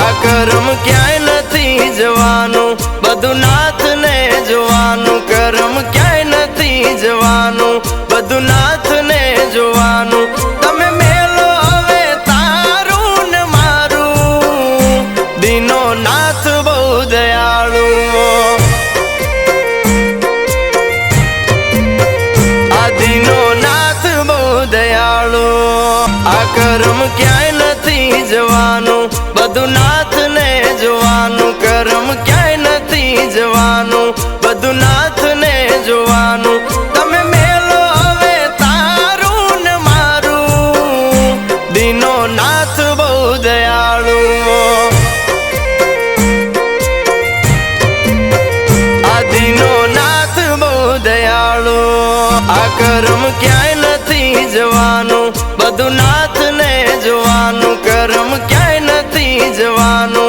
આ કર્મ ક્યાંય નથી જવાનું, બધું નાથને જોવાનું. કરમ ક્યાંય નથી જવાનું, બધું નાથને જોવાનું. તમે મેલો હવે તારું ને મારું, દિનો નાથ બહુ દયાળુ. આ દિનો નાથ બહુ દયાળુ. આ કરમ ક્યાંય નથી જવાનું બધું ને જોવાનું કરમ ક્યાંય નથી જવાનું. બધું ને જોવાનું, તમે મેલો હવે તારું ને મારું. દિનો નાથ બહુ દયાળુ. આ દિનો નાથ બહુ દયાળુ. આ કરમ ક્યાંય નથી જવાનું. બધું ને જોવાનું કરમ જવાનો